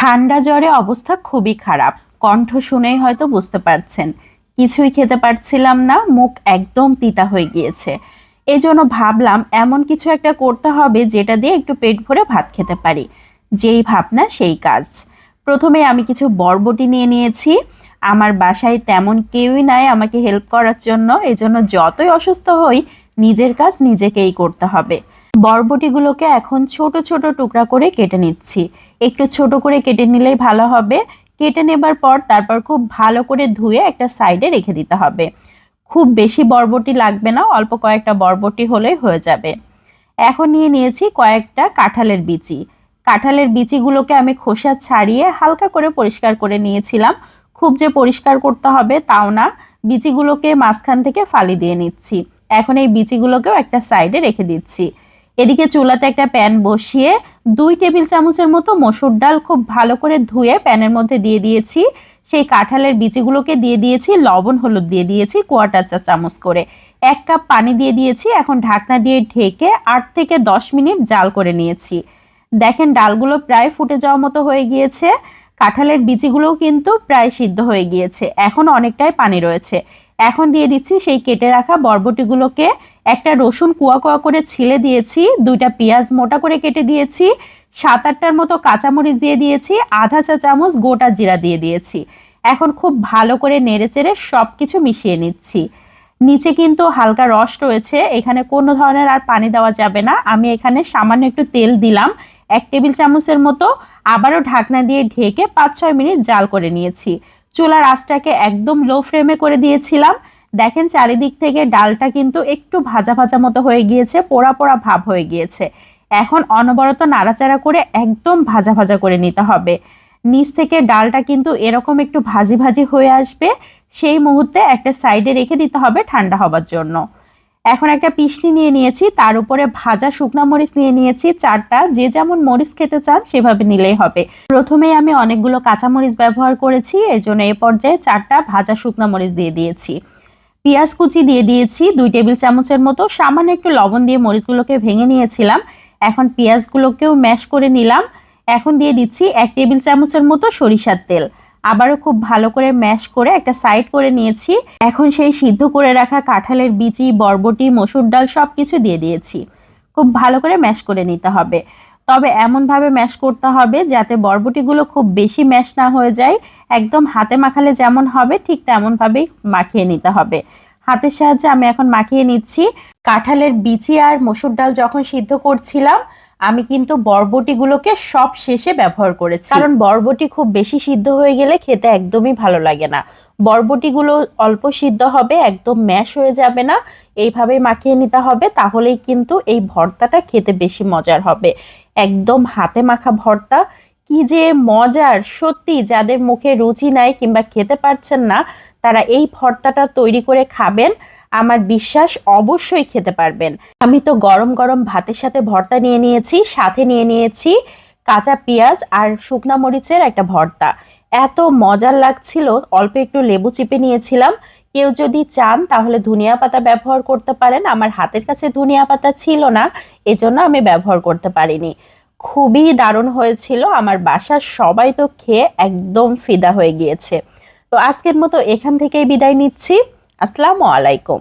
ঠান্ডা জ্বরে অবস্থা খুবই খারাপ। কণ্ঠ শুনেই হয়তো বুঝতে পারছেন। কিছুই খেতে পারছিলাম না, মুখ একদম তিতা হয়ে গিয়েছে। এজন্য ভাবলাম এমন কিছু একটা করতে হবে যেটা দিয়ে একটু পেট ভরে ভাত খেতে পারি। যেই ভাবনা, সেই কাজ। প্রথমে আমি কিছু বরবটি নিয়ে নিয়েছি। আমার বাসায় তেমন কেউই নাই আমাকে হেল্প করার জন্য। এজন্য যতই অসুস্থ হই, নিজের কাজ নিজেকেই করতে হবে। বরবটিগুলোকে এখন ছোট ছোট টুকরা করে কেটে নিচ্ছি। একটু ছোট করে কেটে নিলেই ভালো হবে। কেটে নেবার পর তারপর খুব ভালো করে ধুয়ে একটা সাইডে রেখে দিতে হবে। খুব বেশি বরবটি লাগবে না, অল্প কয়েকটা বরবটি হলেই হয়ে যাবে। এখন নিয়ে নিয়েছি কয়েকটা কাঁঠালের বিচি। কাঁঠালের বিচিগুলোকে আমি খোসা ছাড়িয়ে হালকা করে পরিষ্কার করে নিয়েছিলাম। খুব যে পরিষ্কার করতে হবে তাও না। বিচিগুলোকে মাঝখান থেকে ফালি দিয়ে নিচ্ছি। এখন এই বিচিগুলোকেও একটা সাইডে রেখে দিচ্ছি। এদিকে চুলাতে একটা প্যান বসিয়ে দুই টেবিল চামচের মতো মসুর ডাল খুব ভালো করে ধুয়ে প্যানের মধ্যে দিয়ে দিয়েছি। সেই কাঁঠালের বিচিগুলোকে দিয়ে দিয়েছি, লবণ, হলুদ দিয়ে দিয়েছি কোয়াটার চা চামচ করে। এক কাপ পানি দিয়ে দিয়েছি, এখন ঢাকনা দিয়ে ঢেকে আট থেকে দশ মিনিট জাল করে নিয়েছি। দেখেন ডালগুলো প্রায় ফুটে যাওয়া মতো হয়ে গিয়েছে। কাঁঠালের বিচিগুলোও কিন্তু প্রায় সিদ্ধ হয়ে গিয়েছে। এখন অনেকটাই পানি রয়েছে। এখন দিয়ে দিচ্ছি সেই কেটে রাখা বরবটিগুলোকে। একটা রসুন কুয়া কুয়া করে ছিলে দিয়েছি, দুইটা পেঁয়াজ মোটা করে কেটে দিয়েছি, সাত আটটার মতো কাঁচামরিচ দিয়ে দিয়েছি, আধা চা চামচ গোটা জিরা দিয়ে দিয়েছি। এখন খুব ভালো করে নেড়ে চেড়ে সব কিছু মিশিয়ে নিচ্ছি। নিচে কিন্তু হালকা রস রয়েছে, এখানে কোনো ধরনের আর পানি দেওয়া যাবে না। আমি এখানে সামান্য একটু তেল দিলাম, এক টেবিল চামচের মতো। আবারও ঢাকনা দিয়ে ঢেকে পাঁচ ছয় মিনিট জাল করে নিয়েছি। চুলার আঁচটাকে একদম লো ফ্লেমে করে দিয়েছিলাম। দেখেন চারিদিক থেকে ডালটা কিন্তু একটু ভাজা ভাজা মতো হয়ে গিয়েছে, পোড়া পোড়া ভাব হয়ে গিয়েছে। এখন অনবরত নাড়াচাড়া করে একদম ভাজা ভাজা করে নিতে হবে। নিচ থেকে ডালটা কিন্তু এরকম একটু ভাজি ভাজি হয়ে আসবে, সেই মুহূর্তে একটা সাইডে রেখে দিতে হবে ঠান্ডা হবার জন্য। এখন একটা পিসনি নিয়ে নিয়েছি, তার উপরে ভাজা শুকনা মরিচ নিয়ে নিয়েছি, চারটা। যে যেমন মরিচ খেতে চান, সেভাবে নিলেই হবে। প্রথমেই আমি অনেকগুলো কাঁচা মরিচ ব্যবহার করেছি, এর জন্য এ পর্যায়ে চারটা ভাজা শুকনা মরিচ দিয়ে দিয়েছি। পেঁয়াজ কুচি দিয়ে দিয়েছি, দুই টেবিল চামচের মতো। সামান্য একটু লবণ দিয়ে মরিচগুলোকে ভেঙে নিয়েছিলাম। এখন পেঁয়াজগুলোকেও ম্যাশ করে নিলাম। এখন দিয়ে দিচ্ছি এক টেবিল চামচের মতো সরিষার তেল। আবারও খুব ভালো করে ম্যাশ করে একটা সাইড করে নিয়েছি। এখন সেই সিদ্ধ করে রাখা কাঁঠালের বিচি, বরবটি, মসুর ডাল সব কিছু দিয়ে দিয়েছি। খুব ভালো করে ম্যাশ করে নিতে হবে। তবে এমনভাবে ম্যাশ করতে হবে যাতে বরবটিগুলো খুব বেশি ম্যাশ না হয়ে যায়। একদম হাতে মাখালে যেমন হবে, ঠিক তেমনভাবেই মাখিয়ে নিতে হবে। হাতের সাহায্যে আমি এখন মাখিয়ে নিচ্ছি। কাঁঠালের বিচি আর মসুর ডাল যখন সিদ্ধ করছিলাম আমি কিন্তু বরবটিগুলোকে সব শেষে ব্যবহার করেছি। কারণ বরবটি খুব বেশি সিদ্ধ হয়ে গেলে খেতে একদমই ভালো লাগে না। বরবটিগুলো অল্প সিদ্ধ হবে একদম ম্যাশ হয়ে যাবে না। এইভাবেই মাখিয়ে নিতে হবে তাহলেই কিন্তু এই ভর্তাটা খেতে বেশি মজার হবে। একদম হাতে মাখা ভর্তা কি যে মজার, সত্যি যাদের মুখে রুচি নাই কিংবা খেতে পারছেন না, তারা এই ভর্তাটা তৈরি করে খাবেন। আমার বিশ্বাস অবশ্যই খেতে পারবেন। আমি তো গরম গরম ভাতের সাথে ভর্তা নিয়ে নিয়েছি, সাথে নিয়ে নিয়েছি কাঁচা পেঁয়াজ আর শুকনা মরিচের একটা ভর্তা। এত মজার লাগছিল, অল্প একটু লেবু চিপে নিয়েছিলাম। কেউ যদি চান তাহলে ধনিয়া পাতা ব্যবহার করতে পারেন। আমার হাতের কাছে ধনিয়া পাতা ছিল না, এজন্য আমি ব্যবহার করতে পারিনি। খুবই দারুণ হয়েছিল। আমার বাসার সবাই তো খেয়ে একদম ফিদা হয়ে গিয়েছে। তো আজকের মতো এখান থেকেই বিদায় নিচ্ছি। আসসালামু আলাইকুম।